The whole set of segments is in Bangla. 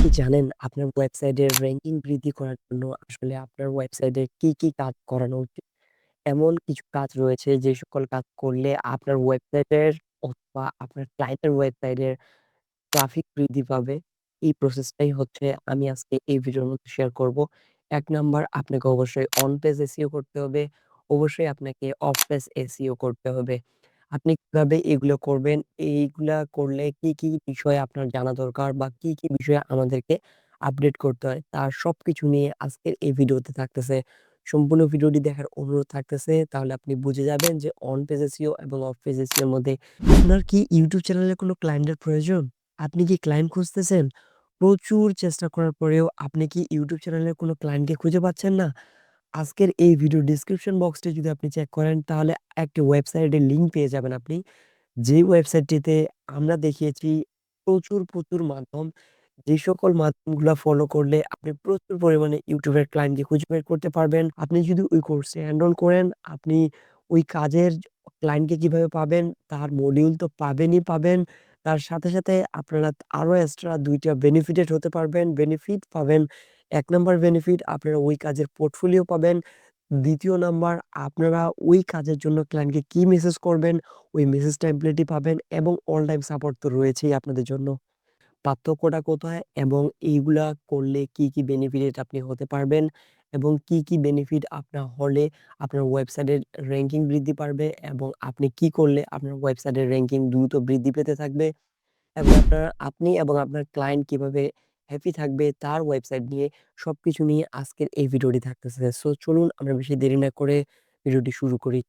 কি জানেন আপনার ওয়েবসাইটের র‍্যাংকিং বৃদ্ধি করার জন্য আসলে আপনার ওয়েবসাইটে কি, কি কাজ করানো উচিত? এমন কিছু কাজ রয়েছে যে সকল কাজ করলে আপনার ওয়েবসাইটের অথবা আপনার ক্লায়েন্টের ওয়েবসাইটের ট্রাফিক বৃদ্ধি পাবে। এই প্রসেসটাই হচ্ছে আমি আজকে এই ভিডিওর মধ্যে শেয়ার করব। এক নাম্বার আপনাকে অবশ্যই অন পেজ এসিও করতে হবে। অবশ্যই আপনাকে অফ পেজ এসিও করতে হবে। আপনি কীভাবে এগুলো করবেন, এইগুলা করলে কি, কি বিষয় আপনার জানা দরকার বা কি, কি বিষয়ে আমাদেরকে আপডেট করতে হয়, তার সবকিছু নিয়ে আজকের এই ভিডিওতে থাকতেছে। সম্পূর্ণ ভিডিওটি দেখার অনুরোধ থাকতেছে। তাহলে আপনি বুঝে যাবেন যে অন পেজ এসইও এবং অফ পেজ এর মধ্যে আপনার কি YouTube চ্যানেলে কোনো ক্লায়েন্টের প্রয়োজন? আপনি কি ক্লায়েন্ট খুঁজতেছেন? প্রচুর চেষ্টা করার পরেও আপনি কি YouTube চ্যানেলের কোনো ক্লায়েন্টকে খুঁজে পাচ্ছেন না? আজকের এই ভিডিও ডেসক্রিপশন বক্সটি যদি আপনি চেক করেন তাহলে একটি ওয়েবসাইটের লিঙ্ক পেয়ে যাবেন আপনি। যেই ওয়েবসাইটটিতে আমরা দেখিয়েছি প্রচুর, প্রচুর মাধ্যম। যে সকল মাধ্যমগুলা ফলো করলে আপনি প্রচুর পরিমাণে ইউটিউবের ক্লায়েন্টকে খুঁজে বের করতে পারবেন। আপনি যদি ওই কোর্সে এনরোল করেন, আপনি ওই কাজের ক্লায়েন্টকে কীভাবে পাবেন, তার মডিউল তো পাবেনই পাবেন। তার সাথে, সাথে আপনারা আরও এক্সট্রা দুইটা বেনিফিটেড হতে পারবেন। বেনিফিট পাবেন ১ নাম্বার বেনিফিট আপনারা ওই কাজের পোর্টফোলিও পাবেন। দ্বিতীয় নাম্বার আপনারা ওই কাজের জন্য ক্লায়েন্টকে কি মেসেজ করবেন, ওই মেসেজ টেমপ্লেটই পাবেন এবং অল টাইম সাপোর্ট তো রয়েছেই আপনাদের জন্য। পার্থক্যটা কোথায় এবং এইগুলা করলে কি, কি বেনিফিটেড আপনি হতে পারবেন এবং কি, কি বেনিফিট আপনার হলে আপনার ওয়েবসাইটের র্যাঙ্কিং বৃদ্ধি পারবে এবং আপনি কি করলে আপনার ওয়েবসাইটের র্যাঙ্কিং দ্রুত বৃদ্ধি পেতে থাকবে এবং আপনার আপনি এবং আপনার ক্লায়েন্ট কীভাবে হ্যাপি থাকবে তার ওয়েবসাইট নিয়ে সবকিছু নিয়ে আজকের এই ভিডিওটি থাকতেছে। সো চলুন আমরা বেশি দেরি না করে ভিডিওটি শুরু করি।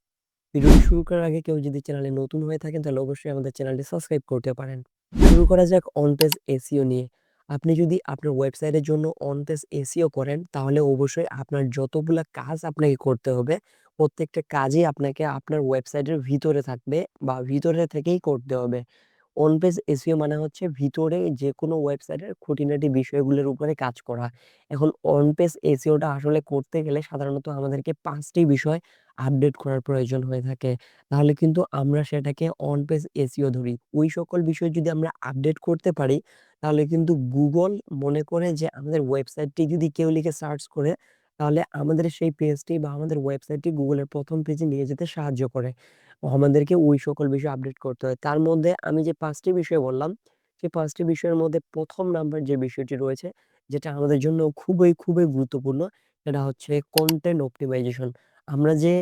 ভিডিওটি শুরু করার আগে কেউ যদি চ্যানেলে নতুন হয়ে থাকেন তাহলে অবশ্যই আমাদের চ্যানেলটি সাবস্ক্রাইব করতে পারেন। শুরু করা যাক অন পেজ এসইও নিয়ে। আপনি যদি আপনার ওয়েবসাইটের জন্য অন পেজ এসইও করেন তাহলে অবশ্যই আপনার যতগুলা কাজ আপনাকে করতে হবে, প্রত্যেকটা কাজই আপনাকে আপনার ওয়েবসাইটের ভিতরে থাকবে বা ভিতরে থেকেই করতে হবে। অন পেজ এসইও মানে হচ্ছে ভিতরে যেকোনো ওয়েবসাইটের খুঁটিনাটি বিষয়গুলোর উপরে কাজ করা। এখন অন পেজ এসইওটা আসলে করতে গেলে সাধারণত আমাদেরকে পাঁচটি বিষয় আপডেট করার প্রয়োজন হয়ে থাকে। তাহলে কিন্তু আমরা সেটাকে অন পেজ এসিও ধরি। ওই সকল বিষয় যদি আমরা আপডেট করতে পারি, তাহলে কিন্তু গুগল মনে করে যে আমাদের ওয়েবসাইটটি যদি কেউ লিখে সার্চ করে, তাহলে আমাদের সেই পেজটি বা আমাদের ওয়েবসাইটটি গুগলের প্রথম পেজে নিয়ে যেতে সাহায্য করে। আমাদেরকে ওই সকল বিষয় আপডেট করতে হয়। তার মধ্যে আমি যে পাঁচটি বিষয় বললাম, সেই পাঁচটি বিষয়ের মধ্যে প্রথম নাম্বার যে বিষয়টি রয়েছে যেটা আমাদের জন্য খুবই, খুবই গুরুত্বপূর্ণ সেটা হচ্ছে কন্টেন্ট অপটিমাইজেশন। আমরা যে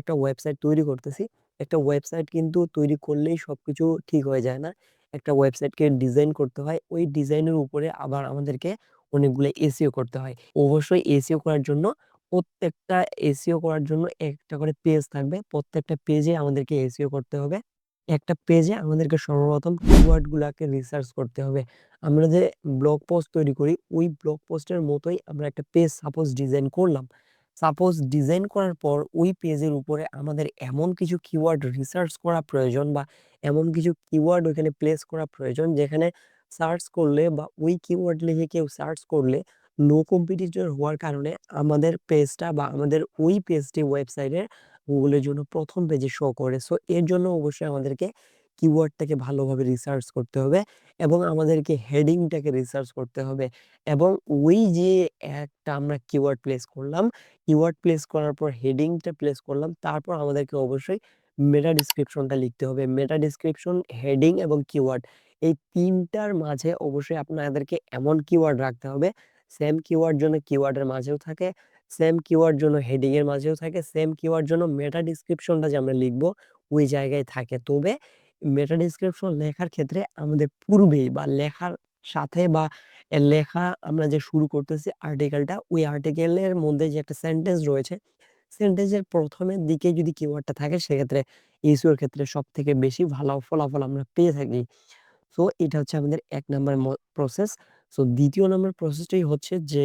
একটা ওয়েবসাইট তৈরি করতেছি, একটা ওয়েবসাইট কিন্তু তৈরি করলেই সবকিছু ঠিক হয়ে যায় না। একটা ওয়েবসাইটকে ডিজাইন করতে হয়। ওই ডিজাইনের উপরে আবার আমাদেরকে অনেকগুলো এসিও করতে হয়। অবশ্যই এসিও করার জন্য প্রত্যেকটা এসিও করার জন্য একটা করে পেজ থাকবে। প্রত্যেকটা পেজে আমাদেরকে এসিও করতে হবে। একটা পেজে আমাদেরকে সর্বপ্রথম কিওয়ার্ড গুলাকে রিসার্চ করতে হবে। আমরা যে ব্লগ পোস্ট তৈরি করি, ওই ব্লগ পোস্টের মতোই আমরা একটা পেজ সাপোজ ডিজাইন করলাম। সাপোজ ডিজাইন করার পর ওই পেজের উপরে আমাদের এমন কিছু কিওয়ার্ড রিসার্চ করা প্রয়োজন বা এমন কিছু কিওয়ার্ড ওইখানে প্লেস করা প্রয়োজন যেখানে সার্চ করলে বা ওই কিওয়ার্ড লিখে কেউ সার্চ করলে নো কম্পিটিটর হওয়ার কারণে আমাদের পেজটা বা আমাদের ওই পেজটি ওয়েবসাইটের গুগলের জন্য প্রথম পেজে শো করে। সো এর জন্য অবশ্যই আমাদেরকে কিওয়ার্ডটাকে ভালোভাবে রিসার্চ করতে হবে এবং আমাদেরকে হেডিংটাকে রিসার্চ করতে হবে এবং ওই যে একটা আমরা কিওয়ার্ড প্লেস করলাম, কিওয়ার্ড প্লেস করার পর হেডিংটা প্লেস করলাম, তারপর আমাদেরকে অবশ্যই মেটা ডিসক্রিপশনটা লিখতে হবে। মেটা ডিসক্রিপশন হেডিং এবং কিওয়ার্ড এই তিনটার মাঝে অবশ্যই আপনাদেরকে এমন কিওয়ার্ড রাখতে হবে, সেম কিওয়ার্ড জন্য কিওয়ার্ডের মাঝেও থাকে, সেম কিওয়ার্ড জন্য হেডিং এর মাঝেও থাকে, সেম কিওয়ার্ড জন্য মেটা ডেসক্রিপশনটা যে আমরা লিখব ওই জায়গায় থাকে। তবে মেটা ডেসক্রিপশন লেখার ক্ষেত্রে আমাদের পূর্বেই বা লেখার সাথে বা লেখা আমরা যে শুরু করতেছি আর্টিকেলটা, ওই আর্টিকেলের মধ্যে যে একটা সেন্টেন্স রয়েছে, সেন্টেন্সের প্রথমের দিকে যদি কিওয়ার্ডটা থাকে সেক্ষেত্রে এসইওর ক্ষেত্রে সব থেকে বেশি ভালো ফলাফল আমরা পেয়ে থাকি। সো এটা হচ্ছে আমাদের এক নম্বর প্রসেস। সো ২য় নাম্বার প্রসেসটাই হচ্ছে যে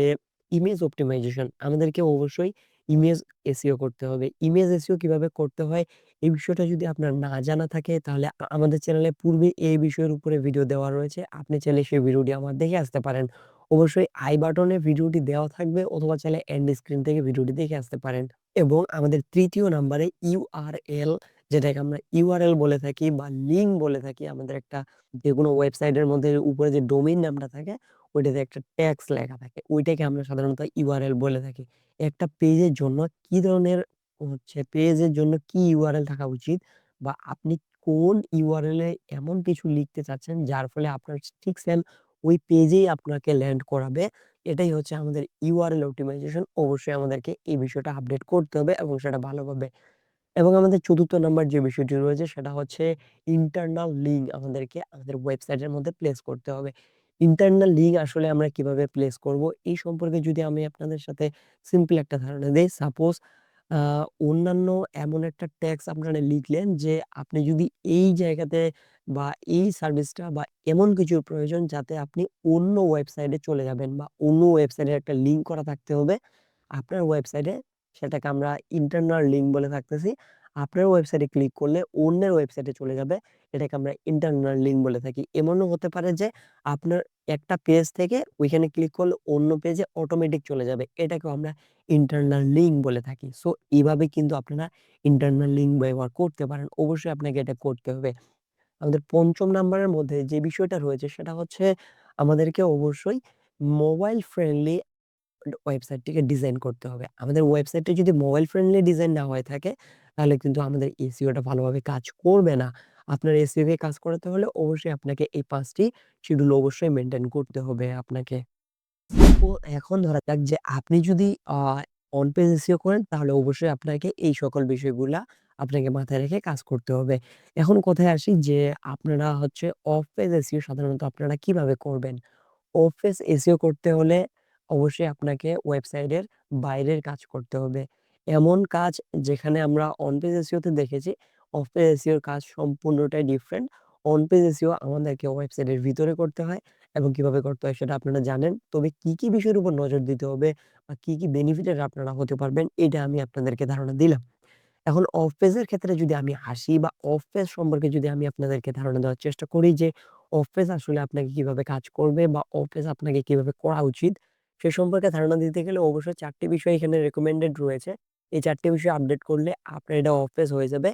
ইমেজ অপটিমাইজেশন। আমাদেরকে অবশ্যই ইমেজ এসিও করতে হবে। ইমেজ এসিও কীভাবে করতে হয় এই বিষয়টা যদি আপনার না জানা থাকে তাহলে আমাদের চ্যানেলে পূর্বে এই বিষয়ের উপরে ভিডিও দেওয়া রয়েছে। আপনি চাইলে সেই ভিডিওটি আমার দেখে আসতে পারেন। অবশ্যই আই বাটনে ভিডিওটি দেওয়া থাকবে অথবা চাইলে এন্ড স্ক্রিন থেকে ভিডিওটি দেখে আসতে পারেন এবং আমাদের তৃতীয় নাম্বারে ইউআরএল যেটাকে আমরা ইউআরএল বলে থাকি বা লিঙ্ক বলে থাকি। আমাদের একটা যেকোনো ওয়েবসাইটের মধ্যে উপরে যে ডোমেইন নামটা থাকে, ওইটাতে একটা ট্যাগস লেখা থাকে। ওইটাকে আমরা সাধারণত ইউআরএল বলে থাকি। একটা পেজের জন্য কি ধরনের হচ্ছে পেজের জন্য কি ইউআরএল থাকা উচিত বা আপনি কোন ইউআরএল এ এমন কিছু লিখতে চাচ্ছেন যার ফলে আপনার ঠিক সেম ওই পেজেই আপনাকে ল্যান্ড করাবে। এটাই হচ্ছে আমাদের ইউআরএল অপ্টিমাইজেশন। অবশ্যই আমাদেরকে এই বিষয়টা আপডেট করতে হবে এবং সেটা ভালোভাবে এবং আমাদের চতুর্থ নাম্বার যে বিষয়টি রয়েছে সেটা হচ্ছে ইন্টারনাল লিঙ্ক আমাদেরকে আমাদের ওয়েবসাইটের মধ্যে প্লেস করতে হবে। ইন্টারনাল লিঙ্ক আসলে আমরা কীভাবে প্লেস করব এই সম্পর্কে যদি আমি আপনাদের সাথে সিম্পল একটা ধারণা দেই। সাপোজ অন্যান্য এমন একটা ট্যাগস আপনারা লিখলেন যে, আপনি যদি এই জায়গাতে বা এই সার্ভিসটা বা এমন কিছুর প্রয়োজন যাতে আপনি অন্য ওয়েবসাইটে চলে যাবেন বা অন্য ওয়েবসাইটে একটা লিঙ্ক করা থাকতে হবে। আপনার ওয়েবসাইটে সেটাকে আমরা ইন্টারনাল লিঙ্ক বলে থাকতেছি। আপনার ওয়েবসাইটে ক্লিক করলে অন্যের ওয়েবসাইটে চলে যাবে। এটাকে আমরা ইন্টারনাল লিঙ্ক বলে থাকি। এমনও হতে পারে যে আপনার একটা পেজ থেকে ওইখানে ক্লিক করলে অন্য পেজে অটোমেটিক চলে যাবে। এটাকেও আমরা ইন্টারনাল লিঙ্ক বলে থাকি। সো এভাবে কিন্তু আপনারা ইন্টারনাল লিঙ্ক ব্যবহার করতে পারেন। অবশ্যই আপনাকে এটা করতে হবে। আমাদের পঞ্চম নাম্বারের মধ্যে যে বিষয়টা রয়েছে সেটা হচ্ছে আমাদেরকে অবশ্যই মোবাইল ফ্রেন্ডলি ওয়েবসাইটটিকে ডিজাইন করতে হবে। আমাদের ওয়েবসাইটটা যদি মোবাইল ফ্রেন্ডলি ডিজাইন না হয়ে থাকে, তাহলে কিন্তু আমাদের এসিওটা ভালোভাবে কাজ করবে না। আপনার এসইও কে কাজ করাতে হলে অবশ্যই আপনাকে এই ৫ টি শিডিউল অবশ্যই মেইনটেইন করতে হবে আপনাকে। তো এখন ধরা যাক যে আপনি যদি অন পেজ এসিও করেন তাহলে অবশ্যই আপনাকে এই সকল বিষয়গুলা আপনাকে মাথায় রেখে কাজ করতে হবে। এখন কথায় আসি যে আপনারা হচ্ছে অফ পেজ এসিও সাধারণত আপনারা কীভাবে করবেন? অফ পেজ এসিও করতে হলে অবশ্যই আপনাকে ওয়েবসাইটের বাইরের কাজ করতে হবে। এমন কাজ যেখানে আমরা অন পেজ এসিওতে দেখেছি, অফ পেজ এসইওর কাজ সম্পূর্ণটাই ডিফারেন্ট। অন পেজ এসিও আমাদেরকে ওয়েবসাইটের ভিতরে করতে হয় এবং কীভাবে করতে হয় সেটা আপনারা জানেন। তবে কি, কি বিষয়ের উপর নজর দিতে হবে বা কি, কি বেনিফিটের আপনারা হতে পারবেন এটা আমি আপনাদেরকে ধারণা দিলাম। এখন অফ পেজের ক্ষেত্রে যদি আমি আসি বা অফ পেজ সম্পর্কে যদি আমি আপনাদেরকে ধারণা দেওয়ার চেষ্টা করি যে অফ পেজ আসলে আপনাকে কীভাবে কাজ করবে বা অফ পেজ আপনাকে কীভাবে করা উচিত সে সম্পর্কে ধারণা দিতে গেলে অবশ্যই চারটি বিষয় এখানে রেকমেন্ডেড রয়েছে। এই ৪ টি বিষয় আপডেট করলে আপনার এটা অফ হয়ে যাবে।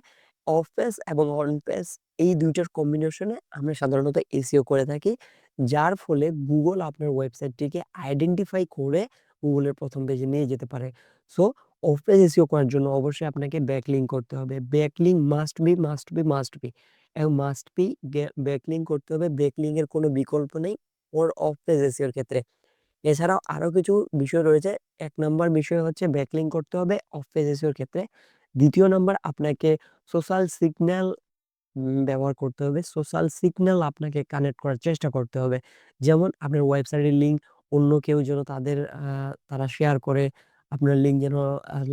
অফ এবং অন পেজ এই ২ টার কম্বিনেশনে আমরা সাধারণত এসিও করে থাকি। যার ফলে গুগল আপনার ওয়েবসাইটটিকে আইডেন্টিফাই করে গুগলের প্রথম ১ম পেজে নিয়ে যেতে পারে। সো অফ পেজ এসইও করার জন্য অবশ্যই আপনাকে ব্যাকলিং করতে হবে। Backlink must be, must be, must be এবং মাস্ট বি গে ব্যাকলিঙ্ক করতে হবে। ব্যাকলিঙ্ক এর কোনো বিকল্প নেই ওর অফ পেজ এসইওর ক্ষেত্রে। এছাড়াও আরও কিছু বিষয় রয়েছে। এক নম্বর বিষয় হচ্ছে ব্যাকলিং করতে হবে অফ পেজ এসইওর ক্ষেত্রে। দ্বিতীয় নম্বর আপনাকে সোশ্যাল সিগন্যাল ব্যবহার করতে হবে। সোশ্যাল সিগন্যাল আপনাকে কানেক্ট করার চেষ্টা করতে হবে। যেমন আপনার ওয়েবসাইটের লিঙ্ক অন্য কেউ যেন তাদের তারা শেয়ার করে, আপনার লিঙ্ক যেন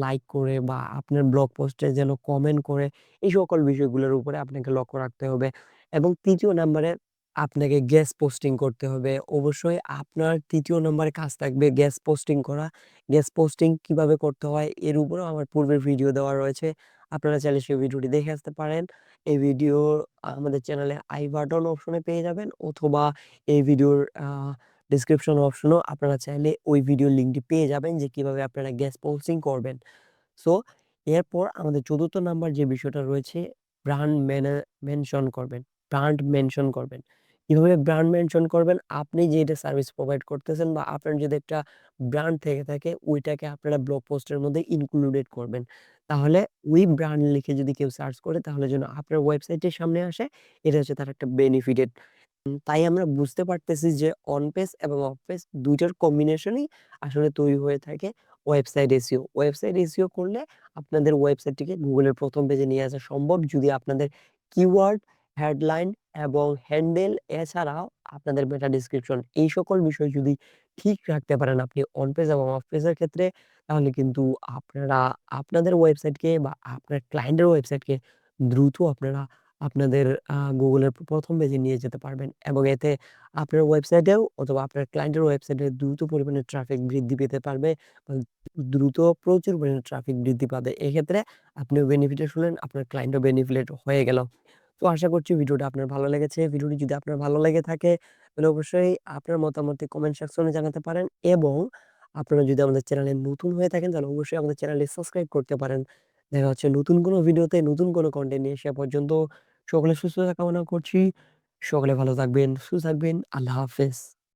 লাইক করে বা আপনার ব্লগ পোস্টে যেন কমেন্ট করে, এই সকল বিষয়গুলোর উপরে আপনাকে লক্ষ্য রাখতে হবে। এবং তৃতীয় নাম্বারে আপনাকে গ্যাস পোস্টিং করতে হবে। অবশ্যই আপনার তৃতীয় নম্বরে কাজ থাকবে গ্যাস পোস্টিং করা। গ্যাস পোস্টিং কীভাবে করতে হয় এর উপরেও আমার পূর্বের ভিডিও দেওয়া রয়েছে। আপনারা চাইলে সেই ভিডিওটি দেখে আসতে পারেন। এই ভিডিও আমাদের চ্যানেলে আই বাটন অপশনে পেয়ে যাবেন অথবা এই ভিডিওর ডেসক্রিপশন অপশনেও আপনারা চাইলে ওই ভিডিওর লিঙ্কটি পেয়ে যাবেন যে কীভাবে আপনারা গ্যাস পোস্টিং করবেন। সো এরপর আমাদের চতুর্থ নাম্বার যে বিষয়টা রয়েছে ব্র্যান্ড মেনে মেনশন করবেন। ব্র্যান্ড মেনশন করবেন। কীভাবে ব্র্যান্ড মেনশন করবেন? আপনি যেটা সার্ভিস প্রোভাইড করতেছেন বা আপনার যদি একটা ব্র্যান্ড থেকে থাকে ওইটাকে আপনারা ব্লগ পোস্টের মধ্যে ইনক্লুডেড করবেন। তাহলে ওই ব্র্যান্ড লিখে যদি কেউ সার্চ করে তাহলে যেন আপনার ওয়েবসাইটের সামনে আসে এটা হচ্ছে তার একটা বেনিফিটেড। তাই আমরা বুঝতে পারতেছি যে অন পেজ এবং অফ পেজ ২ টার কম্বিনেশনেই আসলে তৈরি হয়ে থাকে ওয়েবসাইট এসইও। ওয়েবসাইট এসইও করলে আপনাদের ওয়েবসাইটটিকে Google প্রথম ১ম পেজে নিয়ে আসা সম্ভব যদি আপনাদের কিওয়ার্ড, হেডলাইন এবং হ্যান্ডেল এছাড়াও আপনাদের মেটা ডেসক্রিপশন এই সকল বিষয় যদি ঠিক রাখতে পারেন আপনি অন পেজ এবং অফ পেজের ক্ষেত্রে তাহলে কিন্তু আপনারা আপনাদের ওয়েবসাইটকে বা আপনার ক্লায়েন্টের ওয়েবসাইটকে দ্রুত আপনারা আপনাদের গুগলের প্রথম এর ১ম পেজে নিয়ে যেতে পারবেন এবং এতে আপনার ওয়েবসাইটেও অথবা আপনার ক্লায়েন্টের ওয়েবসাইটে দ্রুত পরিমাণে ট্রাফিক বৃদ্ধি পেতে পারবে। দ্রুত প্রচুর পরিমাণে ট্রাফিক বৃদ্ধি পাবে। এক্ষেত্রে আপনিও বেনিফিটেড হলেন, আপনার ক্লায়েন্টও বেনিফিটেড হয়ে গেল। তো আশা করছি ভিডিওটা আপনার ভালো লেগেছে। ভিডিওটি যদি আপনার ভালো লেগে থাকে তাহলে অবশ্যই আপনার মতামতটি কমেন্ট সেকশনে জানাতে পারেন এবং আপনারা যদি আমাদের চ্যানেলে নতুন হয়ে থাকেন তাহলে অবশ্যই আমাদের চ্যানেলটি সাবস্ক্রাইব করতে পারেন। দেখা হচ্ছে নতুন কোনো ভিডিওতে নতুন কোনো কন্টেন্ট নিয়ে সে পর্যন্ত সকলে সুস্থতা কামনা করছি। সকলে ভালো থাকবেন, সুস্থ থাকবেন। আল্লাহ হাফেজ।